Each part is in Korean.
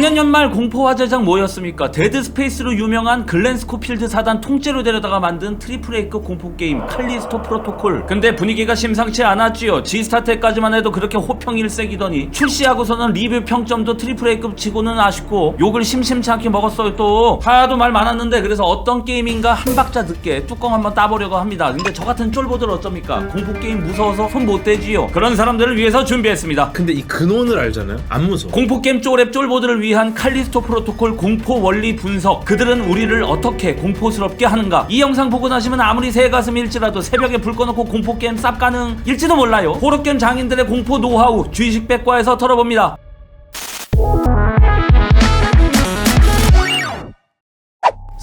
작년 연말 공포 화제작 뭐였습니까? 데드 스페이스로 유명한 글렌 스코필드 사단 통째로 데려다가 만든 트리플 A급 공포 게임 칼리스토 프로토콜. 근데 분위기가 심상치 않았지요. G스타 때까지만 해도 그렇게 호평 일색이더니 출시하고서는 리뷰 평점도 트리플 A급 치고는 아쉽고 욕을 심심치 않게 먹었어요 또. 하도 말 많았는데 그래서 어떤 게임인가 한 박자 듣게 뚜껑 한번 따보려고 합니다. 근데 저 같은 쫄보들 어쩝니까? 공포 게임 무서워서 손 못 대지요. 그런 사람들을 위해서 준비했습니다. 근데 이 근원을 알잖아요. 안 무서워. 공포게임 쪼랩 쫄보들을 위한 칼리스토 프로토콜 공포 원리 분석. 그들은 우리를 어떻게 공포스럽게 하는가? 이 영상 보고 나시면 아무리 새 가슴일지라도 새벽에 불 꺼놓고 공포게임 쌉 가능일지도 몰라요. 호러게임 장인들의 공포 노하우 주의식 백과에서 털어봅니다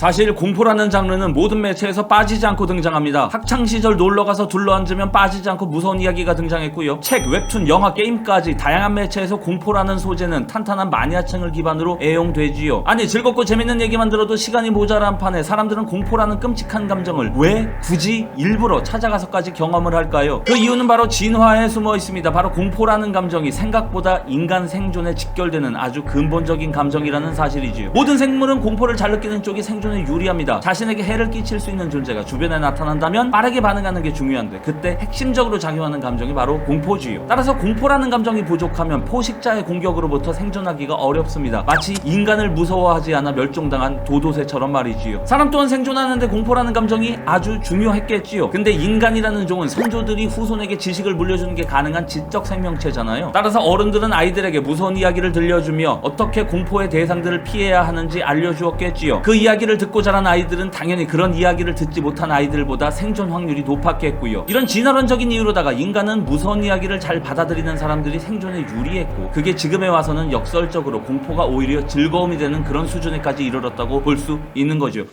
사실 공포라는 장르는 모든 매체에서 빠지지 않고 등장합니다. 학창 시절 놀러 가서 둘러앉으면 빠지지 않고 무서운 이야기가 등장했고요. 책, 웹툰, 영화, 게임까지 다양한 매체에서 공포라는 소재는 탄탄한 마니아층을 기반으로 애용되지요. 아니 즐겁고 재밌는 얘기만 들어도 시간이 모자란 판에 사람들은 공포라는 끔찍한 감정을 왜 굳이 일부러 찾아가서까지 경험을 할까요? 그 이유는 바로 진화에 숨어 있습니다. 바로 공포라는 감정이 생각보다 인간 생존에 직결되는 아주 근본적인 감정이라는 사실이지요. 모든 생물은 공포를 잘 느끼는 쪽이 생존에 유리합니다. 자신에게 해를 끼칠 수 있는 존재가 주변에 나타난다면 빠르게 반응하는 게 중요한데 그때 핵심적으로 작용하는 감정이 바로 공포주의요. 따라서 공포라는 감정이 부족하면 포식자의 공격으로부터 생존하기가 어렵습니다. 마치 인간을 무서워하지 않아 멸종당한 도도새처럼 말이지요. 사람 또한 생존하는데 공포라는 감정이 아주 중요했겠지요. 근데 인간이라는 종은 선조들이 후손에게 지식을 물려주는 게 가능한 지적 생명체잖아요. 따라서 어른들은 아이들에게 무서운 이야기를 들려주며 어떻게 공포의 대상들을 피해야 하는지 알려주었겠지요. 그 이야기를 듣고 자란 아이들은 당연히 그런 이야기를 듣지 못한 아이들보다 생존 확률이 높았겠고요. 이런 진화론적인 이유로다가 인간은 무서운 이야기를 잘 받아들이는 사람들이 생존에 유리했고 그게 지금에 와서는 역설적으로 공포가 오히려 즐거움이 되는 그런 수준에까지 이르렀다고 볼 수 있는 거죠.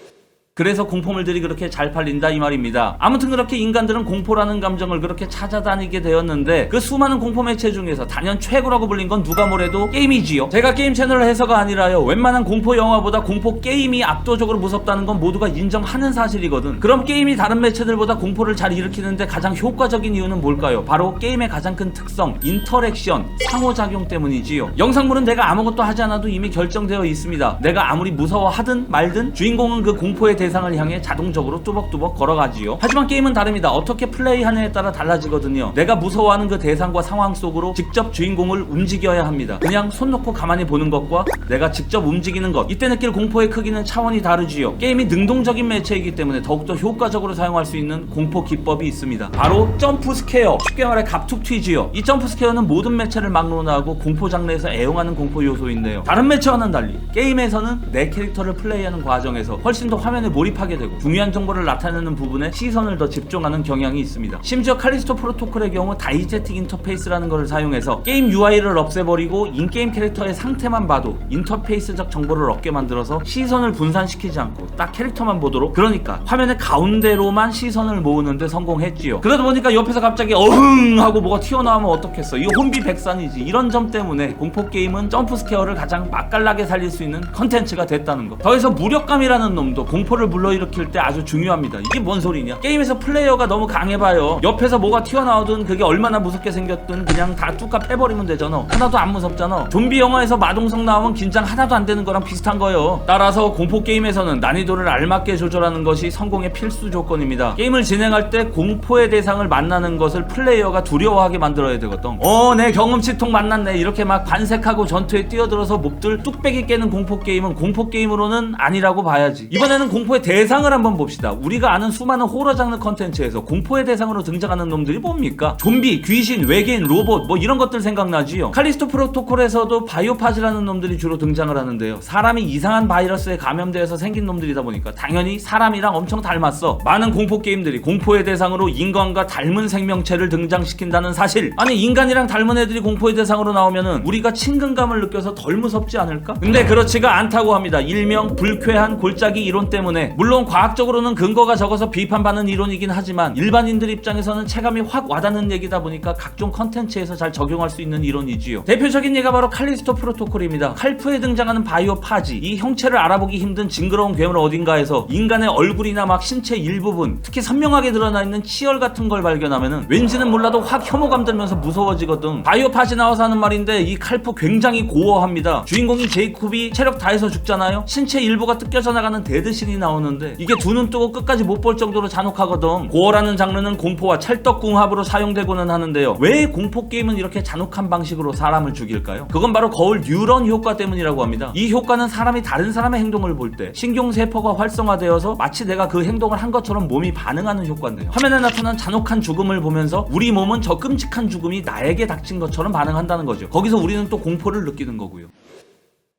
그래서 공포물들이 그렇게 잘 팔린다 이 말입니다. 아무튼 그렇게 인간들은 공포라는 감정을 그렇게 찾아다니게 되었는데 그 수많은 공포 매체 중에서 단연 최고라고 불린 건 누가 뭐래도 게임이지요. 제가 게임 채널을 해서가 아니라요. 웬만한 공포 영화보다 공포 게임이 압도적으로 무섭다는 건 모두가 인정하는 사실이거든. 그럼 게임이 다른 매체들보다 공포를 잘 일으키는데 가장 효과적인 이유는 뭘까요? 바로 게임의 가장 큰 특성, 인터랙션, 상호작용 때문이지요. 영상물은 내가 아무것도 하지 않아도 이미 결정되어 있습니다. 내가 아무리 무서워하든 말든 주인공은 그 공포의 대 상을 향해 자동적으로 뚜벅뚜벅 걸어가지요. 하지만 게임은 다릅니다. 어떻게 플레이하느냐에 따라 달라지거든요. 내가 무서워하는 그 대상과 상황 속으로 직접 주인공을 움직여야 합니다. 그냥 손 놓고 가만히 보는 것과 내가 직접 움직이는 것. 이때 느낄 공포의 크기는 차원이 다르지요. 게임이 능동적인 매체이기 때문에 더욱더 효과적으로 사용할 수 있는 공포 기법이 있습니다. 바로 점프 스퀘어. 쉽게 말해 갑툭 튀지요. 이 점프 스퀘어는 모든 매체를 막론하고 공포 장르에서 애용하는 공포 요소인데요. 다른 매체와는 달리 게임에서는 내 캐릭터를 플레이하는 과정에서 훨씬 더 화면에 몰입하게 되고 중요한 정보를 나타내는 부분에 시선을 더 집중하는 경향이 있습니다. 심지어 칼리스토 프로토콜의 경우 다이제틱 인터페이스라는 것을 사용해서 게임 UI를 없애버리고 인게임 캐릭터의 상태만 봐도 인터페이스적 정보를 얻게 만들어서 시선을 분산시키지 않고 딱 캐릭터만 보도록 그러니까 화면의 가운데로만 시선을 모으는데 성공했지요. 그러다 보니까 옆에서 갑자기 어흥 하고 뭐가 튀어나오면 어떻겠어. 이거 혼비 백산이지. 이런 점 때문에 공포 게임은 점프 스퀘어를 가장 맛깔나게 살릴 수 있는 컨텐츠가 됐다는 거. 더해서 무력감이라는 놈도 공포를 불러일으킬 때 아주 중요합니다. 이게 뭔 소리냐? 게임에서 플레이어가 너무 강해봐요. 옆에서 뭐가 튀어나오든 그게 얼마나 무섭게 생겼든 그냥 다 뚝갑 해버리면 되잖아. 하나도 안 무섭잖아. 좀비 영화에서 마동석 나오면 긴장 하나도 안 되는 거랑 비슷한 거예요. 따라서 공포 게임에서는 난이도를 알맞게 조절하는 것이 성공의 필수 조건입니다. 게임을 진행할 때 공포의 대상을 만나는 것을 플레이어가 두려워하게 만들어야 되거든. 어, 내 경험치통 만났네. 이렇게 막 반색하고 전투에 뛰어들어서 몹들 뚝배기 깨는 공포 게임은 공포 게임으로는 아니라고 봐야지. 이번에는 공포의 대상을 한번 봅시다. 우리가 아는 수많은 호러 장르 컨텐츠에서 공포의 대상으로 등장하는 놈들이 뭡니까? 좀비, 귀신, 외계인, 로봇 뭐 이런 것들 생각나지요. 칼리스토 프로토콜에서도 바이오파즈라는 놈들이 주로 등장을 하는데요. 사람이 이상한 바이러스에 감염되어서 생긴 놈들이다 보니까 당연히 사람이랑 엄청 닮았어. 많은 공포 게임들이 공포의 대상으로 인간과 닮은 생명체를 등장시킨다는 사실. 아니 인간이랑 닮은 애들이 공포의 대상으로 나오면은 우리가 친근감을 느껴서 덜 무섭지 않을까? 근데 그렇지가 않다고 합니다. 일명 불쾌한 골짜기 이론 때문에 때문에 물론 과학적으로는 근거가 적어서 비판받는 이론이긴 하지만 일반인들 입장에서는 체감이 확 와닿는 얘기다 보니까 각종 컨텐츠에서 잘 적용할 수 있는 이론이지요. 대표적인 예가 바로 칼리스토 프로토콜입니다. 칼프에 등장하는 바이오 파지, 이 형체를 알아보기 힘든 징그러운 괴물 어딘가에서 인간의 얼굴이나 막 신체 일부분, 특히 선명하게 드러나 있는 치열 같은 걸 발견하면은 왠지는 몰라도 확 혐오감 들면서 무서워지거든. 바이오 파지 나와서 하는 말인데 이 칼프 굉장히 고어합니다. 주인공이 제이콥이 체력 다해서 죽잖아요. 신체 일부가 뜯겨져 나가는 데드신이 나오 는데 이게 두 눈 뜨고 끝까지 못 볼 정도로 잔혹하거든. 고어라는 장르는 공포와 찰떡궁합으로 사용되고는 하는데요. 왜 공포 게임은 이렇게 잔혹한 방식으로 사람을 죽일까요? 그건 바로 거울 뉴런 효과 때문이라고 합니다. 이 효과는 사람이 다른 사람의 행동을 볼 때 신경 세포가 활성화되어서 마치 내가 그 행동을 한 것처럼 몸이 반응하는 효과인데요. 화면에 나타난 잔혹한 죽음을 보면서 우리 몸은 저 끔찍한 죽음이 나에게 닥친 것처럼 반응한다는 거죠. 거기서 우리는 또 공포를 느끼는 거고요.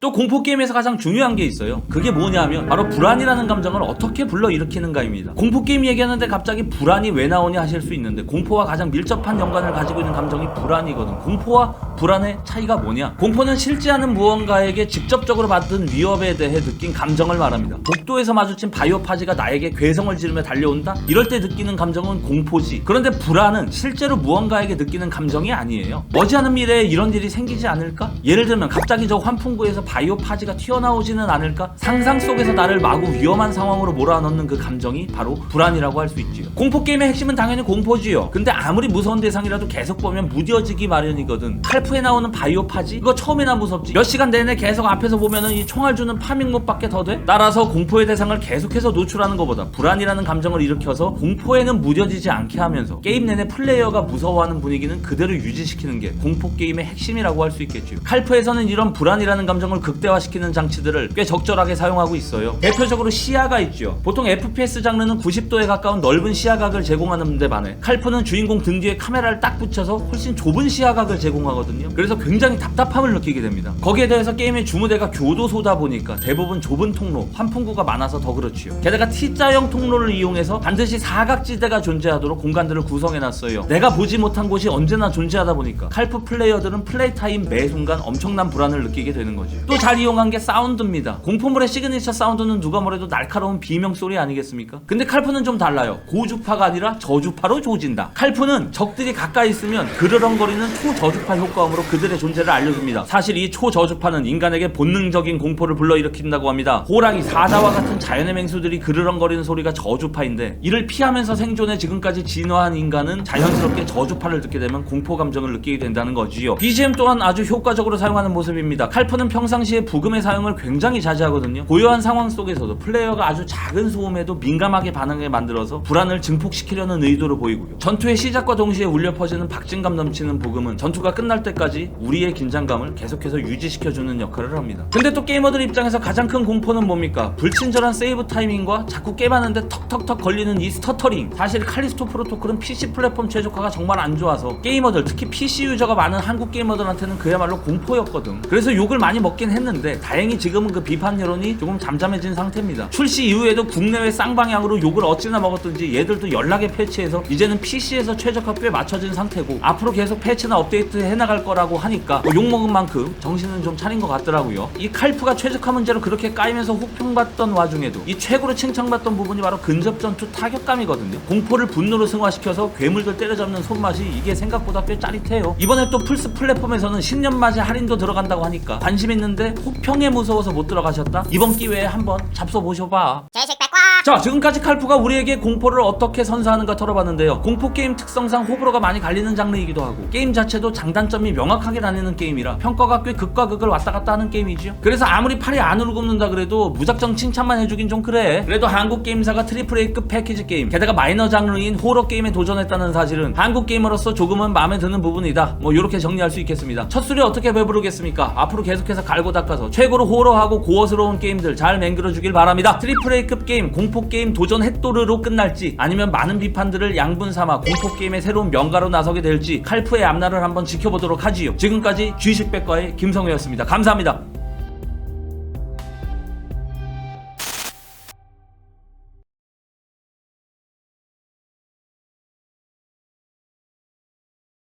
또 공포 게임에서 가장 중요한 게 있어요. 그게 뭐냐면 바로 불안이라는 감정을 어떻게 불러일으키는가입니다. 공포 게임 얘기하는데 갑자기 불안이 왜 나오냐 하실 수 있는데 공포와 가장 밀접한 연관을 가지고 있는 감정이 불안이거든. 공포와 불안의 차이가 뭐냐? 공포는 실제 하는 무언가에게 직접적으로 받은 위협에 대해 느낀 감정을 말합니다. 복도에서 마주친 바이오 파지가 나에게 괴성을 지르며 달려온다? 이럴 때 느끼는 감정은 공포지. 그런데 불안은 실제로 무언가에게 느끼는 감정이 아니에요. 머지않은 미래에 이런 일이 생기지 않을까? 예를 들면 갑자기 저 환풍구에서 바이오 파지가 튀어나오지는 않을까? 상상 속에서 나를 마구 위험한 상황으로 몰아넣는 그 감정이 바로 불안이라고 할 수 있지요. 공포 게임의 핵심은 당연히 공포지요. 근데 아무리 무서운 대상이라도 계속 보면 무뎌지기 마련이거든. 칼프에 나오는 바이오 파지? 이거 처음이나 무섭지. 몇 시간 내내 계속 앞에서 보면은 이 총알 주는 파밍목밖에 더 돼? 따라서 공포의 대상을 계속해서 노출하는 것보다 불안이라는 감정을 일으켜서 공포에는 무뎌지지 않게 하면서 게임 내내 플레이어가 무서워하는 분위기는 그대로 유지시키는 게 공포 게임의 핵심이라고 할 수 있겠죠. 칼프에서는 이런 불안이라는 감정을 극대화시키는 장치들을 꽤 적절하게 사용하고 있어요. 대표적으로 시야가 있죠. 보통 FPS 장르는 90도에 가까운 넓은 시야각을 제공하는 데 반해 칼프는 주인공 등 뒤에 카메라를 딱 붙여서 훨씬 좁은 시야각을 제공하거든요. 그래서 굉장히 답답함을 느끼게 됩니다. 거기에 대해서 게임의 주무대가 교도소다 보니까 대부분 좁은 통로, 환풍구가 많아서 더 그렇지요. 게다가 T자형 통로를 이용해서 반드시 사각지대가 존재하도록 공간들을 구성해놨어요. 내가 보지 못한 곳이 언제나 존재하다 보니까 칼프 플레이어들은 플레이 타임 매 순간 엄청난 불안을 느끼게 되는 거죠. 또 잘 이용한 게 사운드입니다. 공포물의 시그니처 사운드는 누가 뭐래도 날카로운 비명 소리 아니겠습니까? 근데 칼프는 좀 달라요. 고주파가 아니라 저주파로 조진다. 칼프는 적들이 가까이 있으면 그르렁거리는 초저주파 효과음으로 그들의 존재를 알려줍니다. 사실 이 초저주파는 인간에게 본능적인 공포를 불러일으킨다고 합니다. 호랑이, 사자와 같은 자연의 맹수들이 그르렁거리는 소리가 저주파인데 이를 피하면서 생존해 지금까지 진화한 인간은 자연스럽게 저주파를 듣게 되면 공포 감정을 느끼게 된다는 거지요. BGM 또한 아주 효과적으로 사용하는 모습입니다. 칼프는 평상 시에 부금의 사용을 굉장히 자제하거든요. 고요한 상황 속에서도 플레이어가 아주 작은 소음에도 민감하게 반응을 만들어서 불안을 증폭시키려는 의도를 보이고요. 전투의 시작과 동시에 울려 퍼지는 박진감 넘치는 부금은 전투가 끝날 때까지 우리의 긴장감을 계속해서 유지시켜주는 역할을 합니다. 근데 또 게이머들 입장에서 가장 큰 공포는 뭡니까? 불친절한 세이브 타이밍과 자꾸 게임하는데 턱턱턱 걸리는 이 스터터링. 사실 칼리스토 프로토콜은 PC 플랫폼 최적화가 정말 안 좋아서 게이머들 특히 PC 유저가 많은 한국 게이머들한테는 그야말로 공포였거든. 그래서 욕을 많이 먹긴 했는데 다행히 지금은 그 비판 여론이 조금 잠잠해진 상태입니다. 출시 이후에도 국내외 쌍방향으로 욕을 어찌나 먹었든지 얘들도 연락에 패치해서 이제는 PC에서 최적화 꽤 맞춰진 상태고 앞으로 계속 패치나 업데이트 해나갈 거라고 하니까 뭐 욕먹은 만큼 정신은 좀 차린 것 같더라고요. 이 칼프가 최적화 문제로 그렇게 까이면서 혹평받던 와중에도 이 최고로 칭찬받던 부분이 바로 근접 전투 타격감이거든요. 공포를 분노로 승화시켜서 괴물들 때려잡는 손맛이 이게 생각보다 꽤 짜릿해요. 이번에 또 플스 플랫폼에서는 신년 맞이 할인도 들어간다고 하니까 관심 있는 데 혹평에 무서워서 못 들어가셨다? 이번 기회에 한번 잡숴 보셔봐. 백과 자 지금까지 칼프가 우리에게 공포를 어떻게 선사하는가 털어봤는데요. 공포 게임 특성상 호불호가 많이 갈리는 장르이기도 하고 게임 자체도 장단점이 명확하게 나뉘는 게임이라 평가가 꽤 극과 극을 왔다 갔다 하는 게임이지요. 그래서 아무리 팔이 안으로 굽는다 그래도 무작정 칭찬만 해주긴 좀 그래. 그래도 한국 게임사가 트리플 A급 패키지 게임 게다가 마이너 장르인 호러 게임에 도전했다는 사실은 한국 게이머로서 조금은 마음에 드는 부분이다. 뭐 이렇게 정리할 수 있겠습니다. 첫 술에 어떻게 배부르겠습니까? 앞으로 계속해서 갈고 닦아서 최고로 호러하고 고어스러운 게임들 잘 맹글어 주길 바랍니다. 트리플 A급 게임 공포 게임 도전 햇도르로 끝날지 아니면 많은 비판들을 양분 삼아 공포 게임의 새로운 명가로 나서게 될지 칼프의 앞날을 한번 지켜보도록 하지요. 지금까지 쥐식백과의 김성우였습니다. 감사합니다.